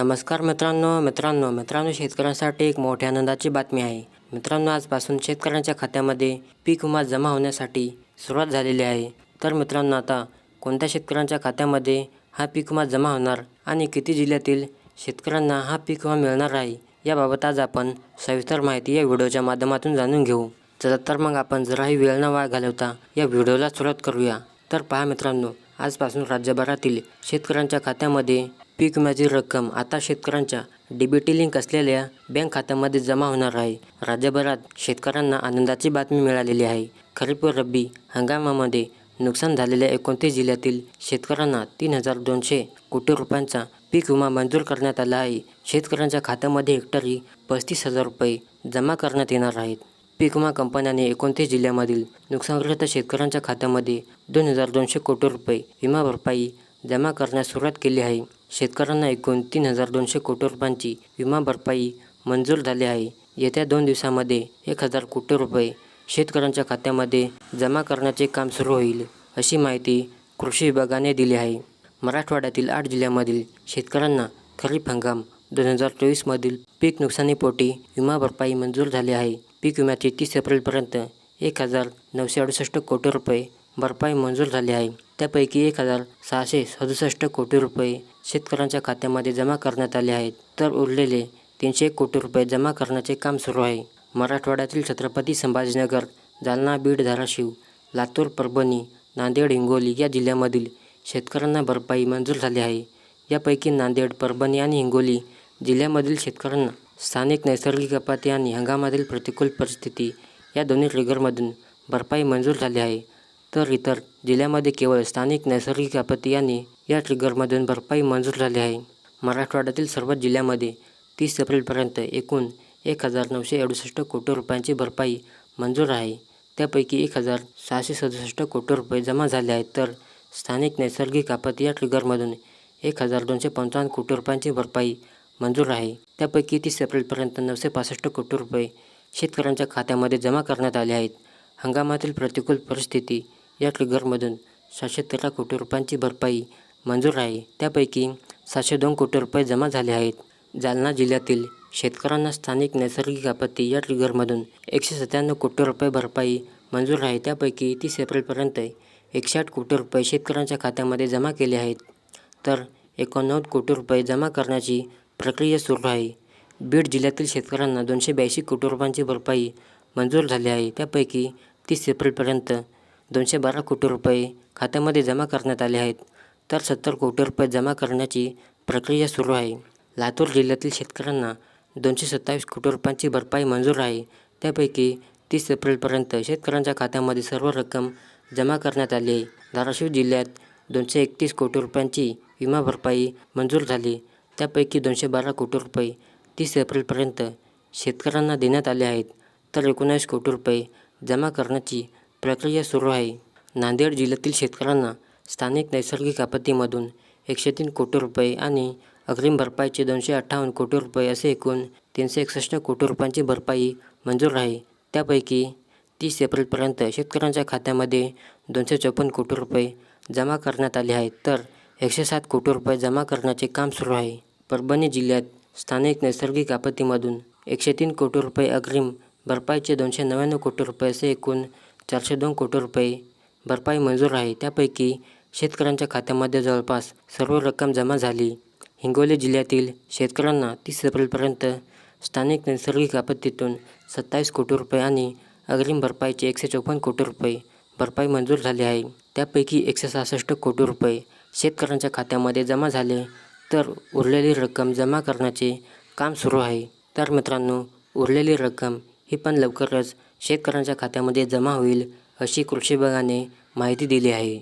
नमस्कार मित्रांनो मित्रांनो मित्रांनो शेतकऱ्यांसाठी एक मोठ्या आनंदाची बातमी आहे. मित्रांनो आजपासून शेतकऱ्यांच्या खात्यामध्ये पीक विमा जमा होण्यासाठी सुरुवात झालेली आहे. तर मित्रांनो आता कोणत्या शेतकऱ्यांच्या खात्यामध्ये हा पीक विमा जमा होणार आणि किती जिल्ह्यातील शेतकऱ्यांना हा पीक विमा मिळणार आहे याबाबत आज आपण सविस्तर माहिती या व्हिडिओच्या माध्यमातून जाणून घेऊ. चला तर मग आपण जराही वेळ न वाया घालवता या व्हिडिओला सुरुवात करूया. तर पहा मित्रांनो आजपासून राज्यभरातील शेतकऱ्यांच्या खात्यामध्ये पीक विम्याची रक्कम आता शेतकऱ्यांच्या डीबीटी लिंक असलेल्या बँक खात्यामध्ये जमा होणार आहे. राज्यभरात शेतकऱ्यांना आनंदाची बातमी मिळालेली आहे. खरीप व रब्बी हंगामामध्ये नुकसान झालेल्या एकोणतीस जिल्ह्यातील शेतकऱ्यांना तीन हजार दोनशे कोटी रुपयांचा पीक विमा मंजूर करण्यात आला आहे. शेतकऱ्यांच्या खात्यामध्ये हेक्टरी पस्तीस हजार रुपये जमा करण्यात येणार आहेत. पीक विमा कंपन्याने एकोणतीस जिल्ह्यामधील नुकसानग्रस्त शेतकऱ्यांच्या खात्यामध्ये दोन हजार दोनशे कोटी रुपये विमा भरपाई जमा करण्यास सुरुवात केली आहे. शेतकऱ्यांना एकूण तीन हजार दोनशे कोटी रुपयांची विमा भरपाई मंजूर झाली आहे. येत्या दोन दिवसामध्ये एक हजार कोटी रुपये शेतकऱ्यांच्या खात्यामध्ये जमा करण्याचे काम सुरू होईल अशी माहिती कृषी विभागाने दिली आहे. मराठवाड्यातील आठ जिल्ह्यामधील शेतकऱ्यांना खरीप हंगाम दोन हजार चोवीसमधील पीक नुकसानीपोटी विमा भरपाई मंजूर झाली आहे. पीक विम्याची तीस एप्रिलपर्यंत एक हजार नऊशे अडुसष्ट कोटी रुपये भरपाई मंजूर झाली आहे. त्यापैकी एक हजार सहाशे सदुसष्ट कोटी रुपये शेतकऱ्यांच्या खात्यामध्ये जमा करण्यात आले आहेत. तर उरलेले तीनशे कोटी रुपये जमा करण्याचे काम सुरू आहे. मराठवाड्यातील छत्रपती संभाजीनगर जालना बीड धाराशिव लातूर परभणी नांदेड हिंगोली या जिल्ह्यामधील शेतकऱ्यांना भरपाई मंजूर झाली आहे. यापैकी नांदेड परभणी आणि हिंगोली जिल्ह्यामधील शेतकऱ्यांना स्थानिक नैसर्गिक आपत्ती आणि हंगामातील प्रतिकूल परिस्थिती या दोन्ही ट्रिगरमधून भरपाई मंजूर झाली आहे. तर इतर जिल्ह्यामध्ये केवळ स्थानिक नैसर्गिक आपत्ती आणि या ट्रिगरमधून भरपाई मंजूर झाली आहे. मराठवाड्यातील सर्व जिल्ह्यामध्ये तीस एप्रिलपर्यंत एकूण एक हजार नऊशे अडुसष्ट कोटी रुपयांची भरपाई मंजूर आहे. त्यापैकी एक हजार सहाशे सदुसष्ट कोटी रुपये जमा झाले आहेत. तर स्थानिक नैसर्गिक आपत्ती या ट्रिगरमधून एक हजार दोनशे पंचावन्न कोटी रुपयांची भरपाई मंजूर आहे. त्यापैकी तीस एप्रिलपर्यंत नऊशे पासष्ट कोटी रुपये शेतकऱ्यांच्या खात्यामध्ये जमा करण्यात आले आहेत. हंगामातील प्रतिकूल परिस्थिती या ट्रिगरमधून सातशे तेरा कोटी रुपयांची भरपाई मंजूर आहे. त्यापैकी सातशे दोन कोटी रुपये जमा झाले आहेत. जालना जिल्ह्यातील शेतकऱ्यांना स्थानिक नैसर्गिक आपत्ती या ट्रिगरमधून एकशे सत्त्याण्णव कोटी रुपये भरपाई मंजूर आहे. त्यापैकी तीस एप्रिलपर्यंत एकशे आठ कोटी रुपये शेतकऱ्यांच्या खात्यामध्ये जमा केले आहेत. तर एकोणनव्वद कोटी रुपये जमा करण्याची प्रक्रिया सुरू आहे. बीड जिल्ह्यातील शेतकऱ्यांना दोनशे ब्याऐंशी कोटी रुपयांची भरपाई मंजूर झाली आहे. त्यापैकी तीस एप्रिलपर्यंत दोनशे बारा कोटी रुपये खात्यामध्ये जमा करण्यात आले आहेत. तर सत्तर कोटी रुपये जमा करण्याची प्रक्रिया सुरू आहे. लातूर जिल्ह्यातील शेतकऱ्यांना दोनशे सत्तावीस कोटी रुपयांची भरपाई मंजूर आहे. त्यापैकी तीस एप्रिलपर्यंत शेतकऱ्यांच्या खात्यामध्ये सर्व रक्कम जमा करण्यात आली आहे. धाराशिव जिल्ह्यात दोनशे एकतीस कोटी रुपयांची विमा भरपाई मंजूर झाली. त्यापैकी दोनशे बारा कोटी रुपये तीस एप्रिलपर्यंत शेतकऱ्यांना देण्यात आले आहेत. तर एकोणावीस कोटी रुपये जमा करण्याची प्रक्रिया सुरू आहे. नांदेड जिल्ह्यातील शेतकऱ्यांना स्थानिक नैसर्गिक आपत्तीमधून एकशे तीन कोटी रुपये आणि अग्रिम भरपाईचे दोनशे अठ्ठावन्न कोटी रुपये असे एकूण तीनशे एकसष्ट कोटी रुपयांची भरपाई मंजूर आहे. त्यापैकी तीस एप्रिलपर्यंत शेतकऱ्यांच्या खात्यामध्ये दोनशे चौपन्न कोटी रुपये जमा करण्यात आले आहेत. तर एकशे सात कोटी रुपये जमा करण्याचे काम सुरू आहे. परभणी जिल्ह्यात स्थानिक नैसर्गिक आपत्तीमधून एकशे तीन कोटी रुपये अग्रिम भरपाईचे दोनशे नव्याण्णव कोटी रुपये असे एकूण चारशे दोन कोटी रुपये भरपाई मंजूर आहे. त्यापैकी शेतकऱ्यांच्या खात्यामध्ये जवळपास सर्व रक्कम जमा झाली. हिंगोली जिल्ह्यातील शेतकऱ्यांना तीस एप्रिलपर्यंत स्थानिक नैसर्गिक आपत्तीतून सत्तावीस कोटी रुपये आणि अग्रिम भरपाईचे एकशे चौपन्न कोटी रुपये भरपाई मंजूर झाली आहे. त्यापैकी एकशे सहासष्ट कोटी रुपये शेतकऱ्यांच्या खात्यामध्ये जमा झाले. तर उरलेली रक्कम जमा करण्याचे काम सुरू आहे. तर मित्रांनो उरलेली रक्कम ही पण लवकरच शेतकऱ्यांच्या खात्यामध्ये जमा होईल अशी कृषी विभागाने माहिती दिली आहे.